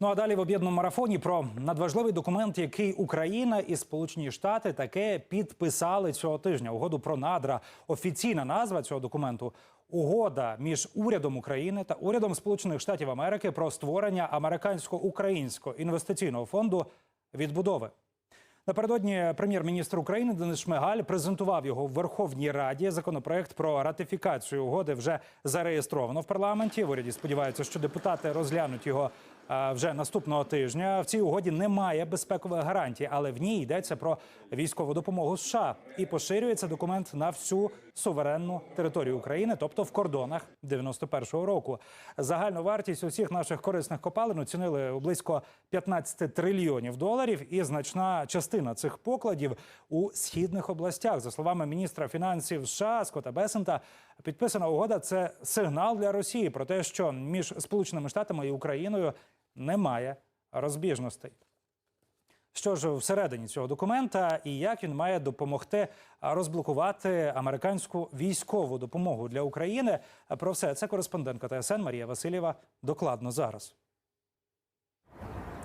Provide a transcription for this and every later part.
Ну а далі в об'єднаному марафоні про надважливий документ, який Україна і Сполучені Штати таке підписали цього тижня. Угоду про надра. Офіційна назва цього документу угода між урядом України та урядом Сполучених Штатів Америки про створення американсько-українського інвестиційного фонду відбудови. Напередодні прем'єр-міністр України Денис Шмигаль презентував його в Верховній Раді. Законопроект про ратифікацію угоди вже зареєстровано в парламенті. В уряді сподіваються, що депутати розглянуть його вже наступного тижня. В цій угоді немає безпекових гарантій, але в ній йдеться про військову допомогу США і поширюється документ на всю суверенну територію України, тобто в кордонах 91-го року. Загальну вартість усіх наших корисних копалин оцінили близько 15 трильйонів доларів, і значна частина цих покладів у східних областях. За словами міністра фінансів США Скотта Бесента, підписана угода це сигнал для Росії про те, що між Сполученими Штатами і Україною немає розбіжностей. Що ж всередині цього документа і як він має допомогти розблокувати американську військову допомогу для України? Про все це кореспондентка ТСН Марія Васильєва докладно зараз.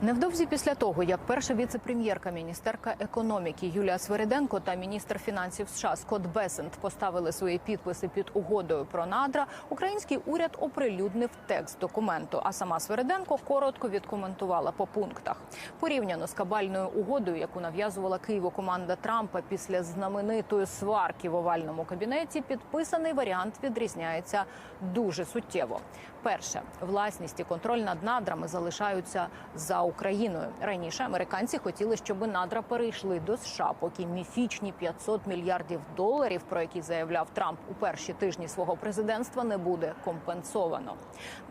Невдовзі після того, як перша віце-прем'єрка міністерка економіки Юлія Свериденко та міністр фінансів США Скотт Бесент поставили свої підписи під угодою про надра, український уряд оприлюднив текст документу. А сама Свериденко коротко відкоментувала по пунктах. Порівняно з кабальною угодою, яку нав'язувала Києву команда Трампа після знаменитої сварки в овальному кабінеті, підписаний варіант відрізняється дуже суттєво. Перше, власність і контроль над надрами залишаються за Україною. Раніше американці хотіли, щоб надра перейшли до США, поки міфічні 500 мільярдів доларів, про які заявляв Трамп у перші тижні свого президентства, не буде компенсовано.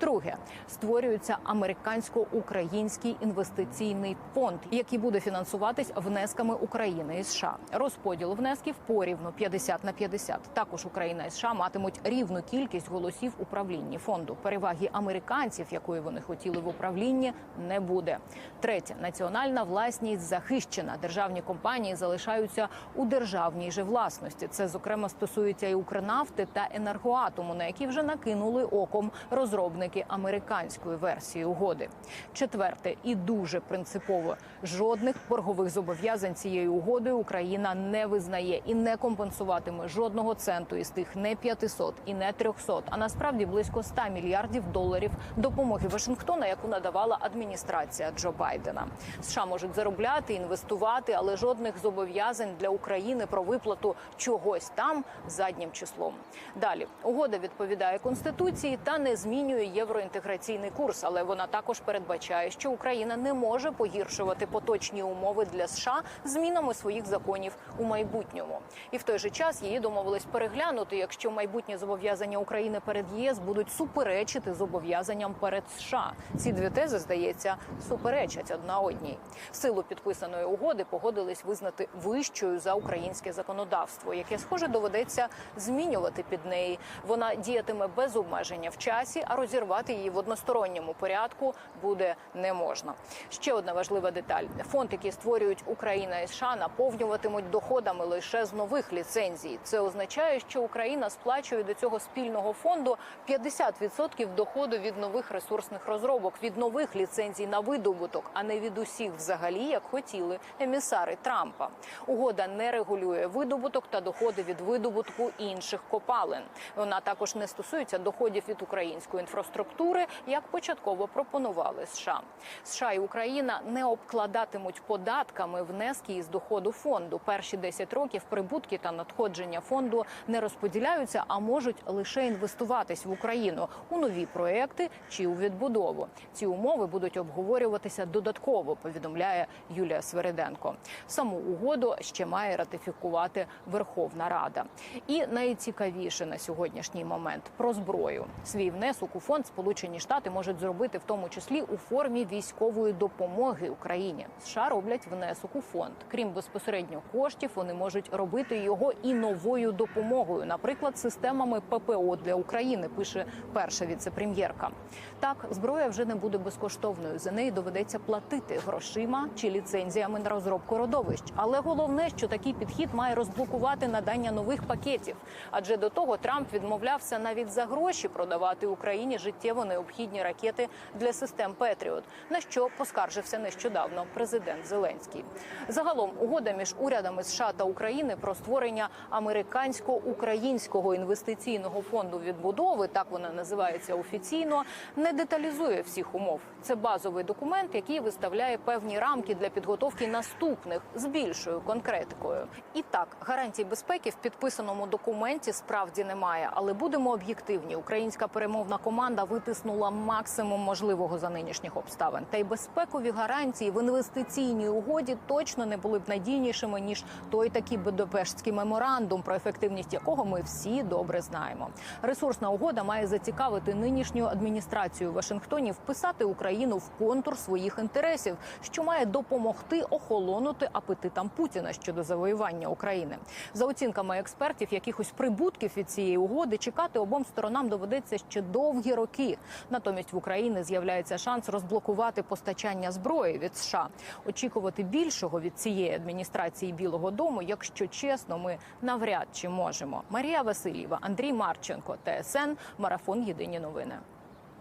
Друге, створюється американсько-український інвестиційний фонд, який буде фінансуватись внесками України і США. Розподіл внесків порівну 50 на 50. Також Україна і США матимуть рівну кількість голосів у правлінні фонду. Переваги американців, якої вони хотіли в управлінні, не буде. Третє національна власність захищена. Державні компанії залишаються у державній же власності. Це зокрема стосується і Укрнафти та енергоатому, на які вже накинули оком розробники американської версії угоди. Четверте і дуже принципово жодних боргових зобов'язань цією угодою Україна не визнає і не компенсуватиме жодного центу із тих не 500 і не 300, а насправді близько 100 мільярдів доларів допомоги Вашингтона, яку надавала адміністрація Джо Байдена. США можуть заробляти, інвестувати, але жодних зобов'язань для України про виплату чогось там заднім числом. Далі угода відповідає конституції та не змінює євроінтеграційний курс, але вона також передбачає, що Україна не може погіршувати поточні умови для США змінами своїх законів у майбутньому. І в той же час її домовились переглянути, якщо майбутні зобов'язання України перед ЄС будуть суперечити зобов'язанням перед США. Ці дві тези здається суперечать одна одній. Силу підписаної угоди погодились визнати вищою за українське законодавство, яке схоже доведеться змінювати під неї. Вона діятиме без обмеження в часі, а розірвати її в односторонньому порядку буде не можна. Ще одна важлива деталь: фонд, який створюють Україна і США, наповнюватимуть доходами лише з нових ліцензій. Це означає, що Україна сплачує до цього спільного фонду 50% доходу від нових ресурсних розробок, від нових ліцензій на видобуток, а не від усіх взагалі, як хотіли емісари Трампа. Угода не регулює видобуток та доходи від видобутку інших копалин. Вона також не стосується доходів від української інфраструктури, як початково пропонували США. США і Україна не обкладатимуть податками внески із доходу фонду. Перші 10 років прибутки та надходження фонду не розподіляються, а можуть лише інвестуватись в Україну у нові проекти чи у відбудову. Ці умови будуть обговорюватися додатково. Повідомляє Юлія Свериденко. Саму угоду ще має ратифікувати Верховна Рада. І найцікавіше на сьогоднішній момент про зброю. Свій внесок у фонд Сполучені Штати можуть зробити в тому числі у формі військової допомоги Україні. США роблять внесок у фонд. Крім безпосередньо коштів, вони можуть робити його і новою допомогою, наприклад, системами ППО для України. Пише перша віце віце-прем'єрка. Так, зброя вже не буде безкоштовною. За неї доведеться платити грошима чи ліцензіями на розробку родовищ. Але головне, що такий підхід має розблокувати надання нових пакетів. Адже до того Трамп відмовлявся навіть за гроші продавати Україні життєво необхідні ракети для систем Петріот, на що поскаржився нещодавно президент Зеленський. Загалом угода між урядами США та України про створення американсько-українського інвестиційного фонду відбудови, так вона називається офіційно, не деталізує всіх умов. Це базовий документ, який виставляє певні рамки для підготовки наступних з більшою конкретикою. І так, гарантій безпеки в підписаному документі справді немає, але будемо об'єктивні. Українська перемовна команда витиснула максимум можливого за нинішніх обставин. Та й безпекові гарантії в інвестиційній угоді точно не були б надійнішими ніж той такий Будапештський меморандум, про ефективність якого ми всі добре знаємо. Ресурсна угода має зацікавити нинішню адміністрацію Вашингтоні вписати Україну в контур своїх інтересів, що має допомогти охолонути апетитам Путіна щодо завоювання України. За оцінками експертів, якихось прибутків від цієї угоди чекати обом сторонам доведеться ще довгі роки. Натомість в Україні з'являється шанс розблокувати постачання зброї від США. Очікувати більшого від цієї адміністрації Білого Дому, якщо чесно, ми навряд чи можемо. Марія Васильєва, Андрій Марченко, ТСН, марафон Єдині новини.